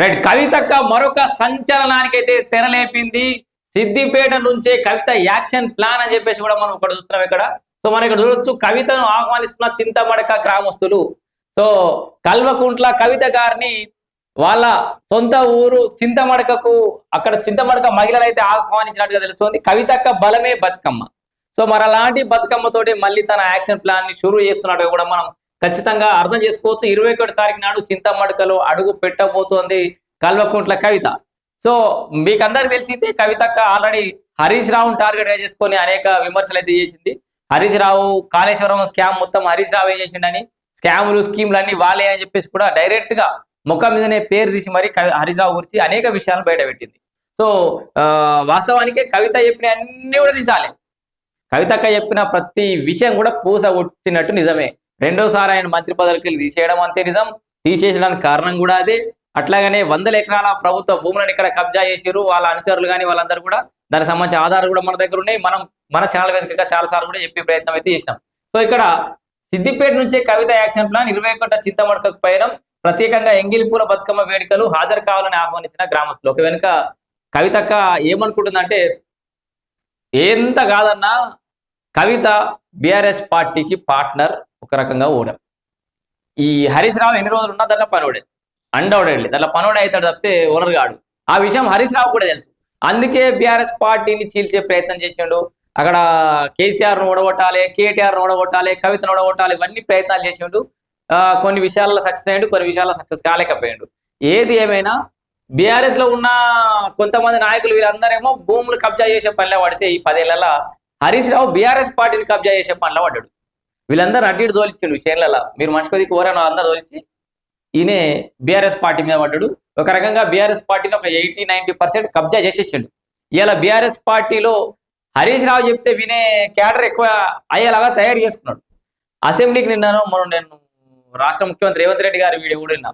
Right కవితక్క మరొక సంచలనానికైతే తెరలేపింది. సిద్దిపేట నుంచే కవిత యాక్షన్ ప్లాన్ అని చెప్పేసి కూడా మనం ఇక్కడ చూస్తున్నాం ఇక్కడ. సో మనం ఇక్కడ చూడొచ్చు కవితను ఆహ్వానిస్తున్న చింతమడక గ్రామస్తులు. సో కల్వకుంట్ల కవిత గారిని వాళ్ళ సొంత ఊరు చింతమడకకు అక్కడ చింతమడక మహిళలు అయితే ఆహ్వానించినట్టుగా తెలుస్తుంది. కవితక్క బలమే బతుకమ్మ. సో మరి అలాంటి బతుకమ్మతోటి మళ్ళీ తన యాక్షన్ ప్లాన్ని షురూ చేస్తున్నట్టుగా కూడా మనం ఖచ్చితంగా అర్థం చేసుకోవచ్చు. ఇరవై ఒకటి తారీఖు నాడు చింతమడకలో అడుగు పెట్టబోతోంది కల్వకుంట్ల కవిత. సో మీకు అందరికి తెలిసిందే కవితక్క ఆల్రెడీ హరీష్ రావును టార్గెట్ చేసుకొని అనేక విమర్శలు అయితే చేసింది. హరీష్ రావు కాళేశ్వరం స్కామ్ మొత్తం హరీష్ రావు ఏం చేసిండని స్కాములు స్కీమ్లు అన్ని వాళ్ళే అని చెప్పేసి కూడా డైరెక్ట్గా ముఖం మీదనే పేరు తీసి మరి హరీష్ రావు గురించి అనేక విషయాలు బయటపెట్టింది సో ఆ, వాస్తవానికి కవిత చెప్పిన అన్ని కూడా నిజాలే. కవితక్క చెప్పిన ప్రతి విషయం కూడా పూస కొట్టినట్టు నిజమే. రెండోసారి ఆయన మంత్రి పదవికి తీసేయడం అంతే నిజం. తీసేసడానికి కారణం కూడా అదే. అట్లాగనే వందల ఎకరాల ప్రభుత్వ భూములను ఇక్కడ కబ్జా చేసారు వాళ్ళ అనుచరులు కానీ వాళ్ళందరూ కూడా దానికి సంబంధించిన ఆధారాలు కూడా మన దగ్గర ఉన్నాయి. మనం మన ఛానల్ వేదికగా చాలా సార్లు కూడా చెప్పే ప్రయత్నం అయితే చేసినాం. సో ఇక్కడ సిద్దిపేట నుంచే కవిత యాక్షన్ ప్లాన్ ఇరవై ఒకట చింతమడకకు పైన ప్రత్యేకంగా ఎంగిలిపూల బతుకమ్మ వేడుకలు హాజరు కావాలని ఆహ్వానించిన గ్రామస్తులు. ఒక వెనుక కవితక్క ఏమనుకుంటుందంటే ఎంత కాదన్నా కవిత బీఆర్ఎస్ పార్టీకి పార్ట్నర్ ఒక రకంగా ఓడం. ఈ హరీష్ రావు ఎన్ని రోజులు ఉన్నా దాంట్లో పనోడే. అండవుడే దాంట్లో పనోడే అవుతాడు తప్పితే ఓనర్ కాడు. ఆ విషయం హరీష్ రావు కూడా తెలుసు. అందుకే బీఆర్ఎస్ పార్టీని చీల్చే ప్రయత్నం చేసిండు. అక్కడ కేసీఆర్ను ఓడగొట్టాలి కేటీఆర్ను ఓడగొట్టాలి కవితను ఓడగొట్టాలి ఇవన్నీ ప్రయత్నాలు చేసిండు. ఆ, కొన్ని విషయాల్లో సక్సెస్ అయ్యిండు కొన్ని విషయాల్లో సక్సెస్ కాలేకపోయాడు. ఏది ఏమైనా బీఆర్ఎస్లో ఉన్న కొంతమంది నాయకులు వీళ్ళందరేమో భూములు కబ్జా చేసే పనిలో పడితే ఈ పదేళ్ళలో హరీష్ రావు బీఆర్ఎస్ పార్టీని కబ్జా చేసే పనిలో పడ్డాడు. వీళ్ళందరూ అటు ఇటు తోలిచ్చిండు షేర్లలో. మీరు మనిషి కోరాను అందరూ తోలిచ్చి ఈయనే బీఆర్ఎస్ పార్టీ మీద పడ్డాడు. ఒక రకంగా బీఆర్ఎస్ పార్టీని ఒక ఎయిటీ నైన్టీ పర్సెంట్ కబ్జా చేసేసాడు. ఇలా బీఆర్ఎస్ పార్టీలో హరీష్ రావు చెప్తే వినే క్యాడర్ ఎక్కువ అయ్యేలాగా తయారు చేసుకున్నాడు. అసెంబ్లీకి నిన్నాను మనం నేను రాష్ట్ర ముఖ్యమంత్రి రేవంత్ రెడ్డి గారి వీడియో కూడా విన్నా.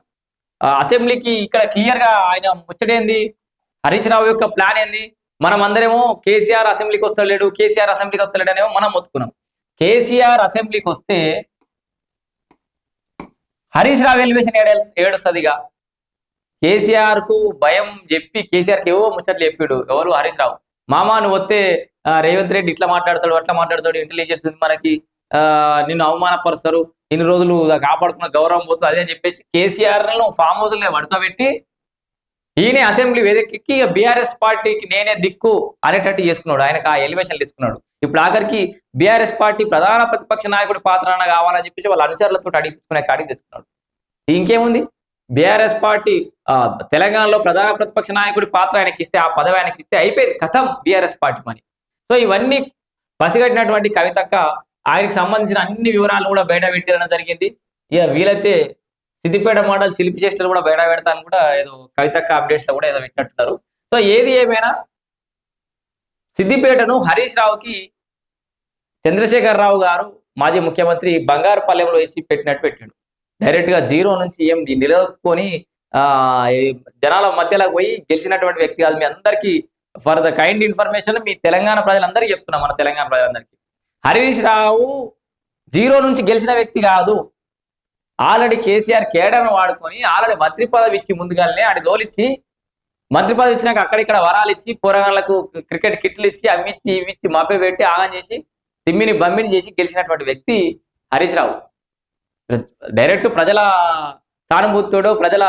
అసెంబ్లీకి ఇక్కడ క్లియర్గా ఆయన ముచ్చటేంది? హరీష్ రావు యొక్క ప్లాన్ ఏంది? మనం అందరేమో కేసీఆర్ అసెంబ్లీకి వస్తలేడు కేసీఆర్ అసెంబ్లీకి వస్తలేడు అనేమో మనం మొత్తుకున్నాం. కేసీఆర్ అసెంబ్లీకి వస్తే హరీష్ రావు ఎలివేషన్ ఏడు ఏడుస్తుందిగా. కేసీఆర్కు భయం చెప్పి కేసీఆర్కి ఏవో ముచ్చట్లు చెప్పాడు ఎవరు? హరీష్ రావు. మామా నువ్వు వస్తే రేవంత్ రెడ్డి ఇట్లా మాట్లాడతాడు అట్లా మాట్లాడతాడు ఇంటెలిజెన్స్ ఉంది మనకి. నిన్ను అవమానపరుస్తారు ఇన్ని రోజులు కాపాడుకున్న గౌరవం పోతుంది అదే అని చెప్పేసి కేసీఆర్ ఫామ్ హౌస్లో పడుకోబెట్టి ఈయన అసెంబ్లీ వేదికకి బీఆర్ఎస్ పార్టీకి నేనే దిక్కు అనేటట్టు చేసుకున్నాడు. ఆయనకు ఆ ఎలివేషన్ తీసుకున్నాడు. ఇప్పుడు ఆఖరికి బీఆర్ఎస్ పార్టీ ప్రధాన ప్రతిపక్ష నాయకుడి పాత్ర కావాలని చెప్పేసి వాళ్ళ అనుచరులతో అడిగించుకునే కాడికి తెచ్చుకున్నాడు. ఇంకేముంది? బీఆర్ఎస్ పార్టీ ఆ, తెలంగాణలో ప్రధాన ప్రతిపక్ష నాయకుడి పాత్ర ఆయనకి ఇస్తే ఆ పదవి ఆయనకి ఇస్తే అయిపోయింది. కథం బీఆర్ఎస్ పార్టీ మని సో ఇవన్నీ పసిగట్టినటువంటి కవితక్క ఆయనకి సంబంధించిన అన్ని వివరాలు కూడా బయట పెట్టడం జరిగింది. ఇక వీలైతే సిద్దిపేట మోడల్ చిలిపి చేష్టలు కూడా బయట పెడతాను కూడా ఏదో కవితక్క అప్డేట్స్లో కూడా ఏదో పెట్టినట్టున్నారు. సో ఏది ఏమైనా సిద్దిపేటను హరీష్ రావుకి చంద్రశేఖర్ రావు గారు మాజీ ముఖ్యమంత్రి బంగారుపల్లెంలో ఇచ్చి పెట్టినట్టు పెట్టాడు. డైరెక్ట్గా జీరో నుంచి ఏం నిలదొక్కుని ఆ జనాల మధ్యలోకి పోయి గెలిచినటువంటి వ్యక్తి కాదు. మీ అందరికీ ఫర్ ద కైండ్ ఇన్ఫర్మేషన్ మీ తెలంగాణ ప్రజలందరికీ చెప్తున్నాం మన తెలంగాణ ప్రజలందరికీ. హరీష్ రావు జీరో నుంచి గెలిచిన వ్యక్తి కాదు. ఆల్రెడీ కేసీఆర్ కేడర్ను వాడుకొని ఆల్రెడీ మంత్రి పదవి ఇచ్చి ముందుగానే ఆడి దోలిచ్చి మంత్రి పదవి ఇచ్చినాక అక్కడిక్కడ వరాలు ఇచ్చి పోరగాళ్ళకు క్రికెట్ కిట్లు ఇచ్చి అమ్మిచ్చి ఇచ్చి ఇవి ఇచ్చి మభ్య పెట్టి ఆగం చేసి తిమ్మిని బమ్మిని చేసి గెలిచినటువంటి వ్యక్తి హరీష్ రావు. డైరెక్ట్ ప్రజల సానుభూతితోడో ప్రజల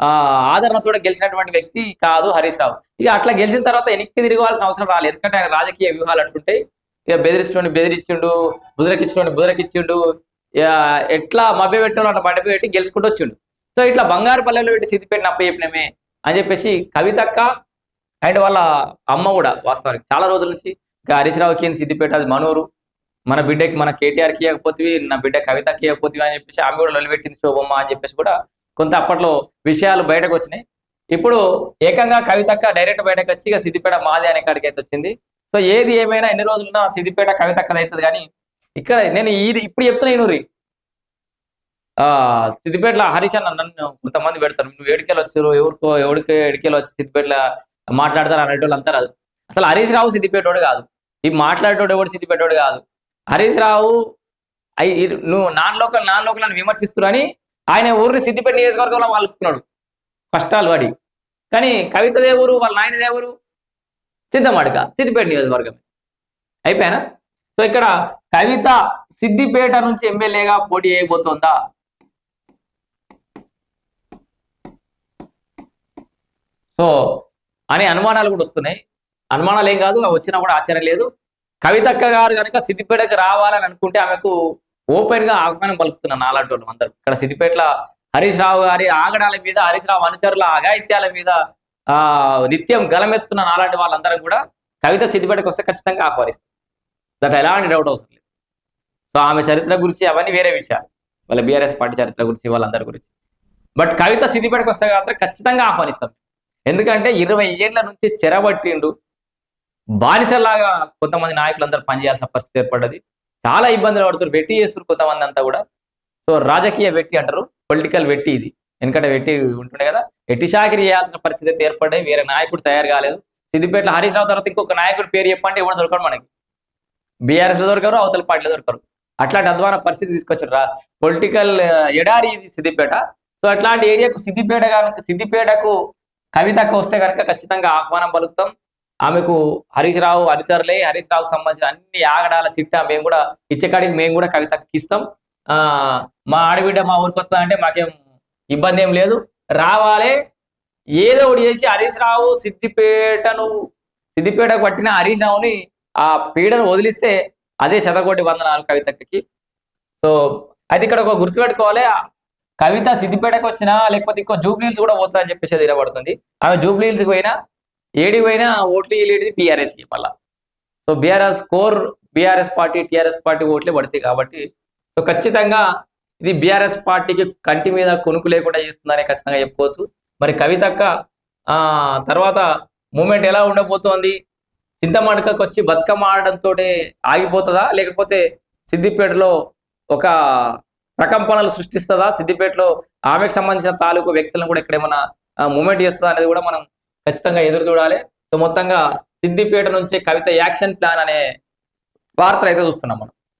ఆ, ఆదరణతో గెలిచినటువంటి వ్యక్తి కాదు హరీష్ రావు. ఇక అట్లా గెలిచిన తర్వాత వెనక్కి తిరగాల్సిన అవసరం రాలేదు. ఎందుకంటే ఆయన రాజకీయ వ్యూహాలు అట్లుంటాయి ఇక బెదిరించుకోండి బెదిరించుండు బుదరకిచ్చుకోండి బుదరకిచ్చిండు ఇక ఎట్లా మభ్య పెట్టడం అట్లా మడప పెట్టి గెలుచుకుంటూ వచ్చిండు. సో ఇట్లా బంగారు పల్లెలో పెట్టి సిద్ధిపెట్టిన అప్ప చెప్పినమే అని చెప్పేసి కవితక్క అండ్ వాళ్ళ అమ్మ కూడా వాస్తవానికి చాలా రోజుల నుంచి హరీష్ రావుకి సిద్దిపేట అది మనూరు. మన బిడ్డకి మన కేటీఆర్కి ఇవ్వకపోతే నా బిడ్డ కవితకి ఇవ్వకపోతే అని చెప్పేసి ఆమె కూడా నిలబెట్టింది శోభమ్మ అని చెప్పేసి కూడా కొంత అప్పట్లో విషయాలు బయటకు వచ్చినాయి. ఇప్పుడు ఏకంగా కవితక్క డైరెక్ట్ బయటకు వచ్చి ఇక సిద్దిపేట మాది అనే కాడికి అయితే వచ్చింది. సో ఏది ఏమైనా ఎన్ని రోజులున్నా సిద్దిపేట కవితక్కది అవుతుంది కానీ ఇక్కడ నేను ఇది ఇప్పుడు చెప్తున్నా రీ ఆ సిద్దిపేటలో హరిచంద్ నన్ను కొంతమంది పెడతారు. నువ్వు ఏడికెళ్ళి వచ్చారు? ఎవరికో ఎవరికి ఎడికెళ్ళి వచ్చి సిద్దిపేటలో మాట్లాడతారు అనేటోళ్ళు అంతా అసలు హరీష్ రావు సిద్దిపేటోడు కాదు. ఈ మాట్లాడేటోడు ఎవడు సిద్దిపేటోడు కాదు. హరీష్ రావు అయి- నువ్వు నాన్ లోకల్ నాన్ లోకల్ అని విమర్శిస్తున్నాని ఆయన ఊరిని సిద్దిపేట నియోజకవర్గంలో వాళ్ళుకున్నాడు. కష్టాలు వాడి కానీ కవిత దేవురు వాళ్ళ నాయన దేవురు సిద్ధమడక సిద్దిపేట నియోజకవర్గం అయిపోయానా? సో ఇక్కడ కవిత సిద్దిపేట నుంచి ఎమ్మెల్యేగా పోటీ చేయబోతోందా సో అనే అనుమానాలు కూడా వస్తున్నాయి. అనుమానాలు ఏం కాదు వచ్చినా కూడా ఆశ్చర్యం లేదు. కవితక్క గారు కనుక సిద్దిపేటకు రావాలని అనుకుంటే ఆమెకు ఓపెన్గా ఆహ్వానం పలుకుతున్నాను నాలాంటి వాళ్ళు అందరూ. ఇక్కడ సిద్దిపేట హరీష్ రావు గారి ఆగడాల మీద హరీష్ రావు అనుచరుల అఘాయిత్యాల మీద ఆ నిత్యం గలమెత్తున్న నాలాంటి వాళ్ళందరం కూడా కవిత సిద్దిపేటకు వస్తే ఖచ్చితంగా ఆహ్వానిస్తారు దాంట్లో ఎలాంటి డౌట్ అవసరం లేదు. సో ఆమె చరిత్ర గురించి అవన్నీ వేరే విషయాలు. వాళ్ళ బీఆర్ఎస్ పార్టీ చరిత్ర గురించి వాళ్ళందరి గురించి. బట్ కవిత సిద్దిపేటకు వస్తే మాత్రం ఖచ్చితంగా ఆహ్వానిస్తాం. ఎందుకంటే ఇరవై ఏళ్ళ నుంచి చెరబట్టిండు బానిసలాగా కొంతమంది నాయకులందరూ పనిచేయాల్సిన పరిస్థితి ఏర్పడ్డది. చాలా ఇబ్బందులు పడుతున్నారు. వెట్టి చేస్తున్నారు కొంతమంది అంతా కూడా. సో రాజకీయ వెట్టి అంటారు. పొలిటికల్ వెట్టి ఇది. ఎందుకంటే వెట్టి ఉంటుండే కదా. ఎట్టి చాకరీ చేయాల్సిన పరిస్థితి అయితే ఏర్పడ్డాయి. వేరే నాయకుడు తయారు కాలేదు. సిద్దిపేటలో హరీష్ రావు తర్వాత ఇంకొక నాయకుడు పేరు చెప్పండి ఎవరు దొరకడు మనకి. బీఆర్ఎస్ దొరకరు అవతల పార్టీలో దొరకరు. అట్లాంటి అధ్వాన పరిస్థితి తీసుకొచ్చారు. పొలిటికల్ ఎడారి ఇది సిద్దిపేట. సో అట్లాంటి ఏరియాకు సిద్దిపేట కనుక సిద్దిపేటకు కవితకు వస్తే కనుక ఖచ్చితంగా ఆహ్వానం పలుకుతాం. ఆమెకు హరీష్ రావు అనుచరులే హరీష్ రావుకు సంబంధించిన అన్ని ఆగడాల చిట్టా మేము కూడా ఇచ్చేకాడికి మేము కూడా కవితకి ఇస్తాం. ఆ మా ఆడబిడ్డ మా ఊరికి వస్తా అంటే మాకేం ఇబ్బంది ఏం లేదు. రావాలే. ఏదో ఒకటి చేసి హరీష్ రావు సిద్దిపేటను సిద్దిపేటకు పట్టిన హరీష్ రావుని ఆ పీడను వదిలిస్తే అదే శతకోటి వందనాలు కవితకి. సో అయితే ఇక్కడ ఒక గుర్తుపెట్టుకోవాలి ఆ కవిత సిద్దిపేటకు వచ్చినా లేకపోతే ఇంకో జూబ్లీల్స్ కూడా పోతా అని చెప్పేసి అది వినబడుతుంది. ఆమె జూబ్లీల్స్కి పోయినా ఏడి పోయినా ఓట్లు వెళ్ళేది బీఆర్ఎస్కి మళ్ళా. So BRS or BRS party TRS party ఓట్లే పడతాయి కాబట్టి సో ఖచ్చితంగా ఇది బీఆర్ఎస్ పార్టీకి కంటి మీద కొనుక్కు లేకుండా చేస్తుందని ఖచ్చితంగా చెప్పుకోవచ్చు. మరి కవితక్క ఆ తర్వాత మూమెంట్ ఎలా ఉండబోతోంది? చింతమడకకు వచ్చి బతుకమ్మ ఆడడంతో ఆగిపోతుందా? లేకపోతే సిద్దిపేటలో ఒక ప్రకంపనలు సృష్టిస్తుందా? సిద్దిపేటలో ఆమెకు సంబంధించిన తాలూకు వ్యక్తులను కూడా ఇక్కడ ఏమైనా మూమెంట్ చేస్తుందా అనేది కూడా మనం ఖచ్చితంగా ఎదురు చూడాలి. సో మొత్తంగా సిద్దిపేట నుంచి కవిత యాక్షన్ ప్లాన్ అనే వార్తలు అయితే చూస్తున్నాం మనం.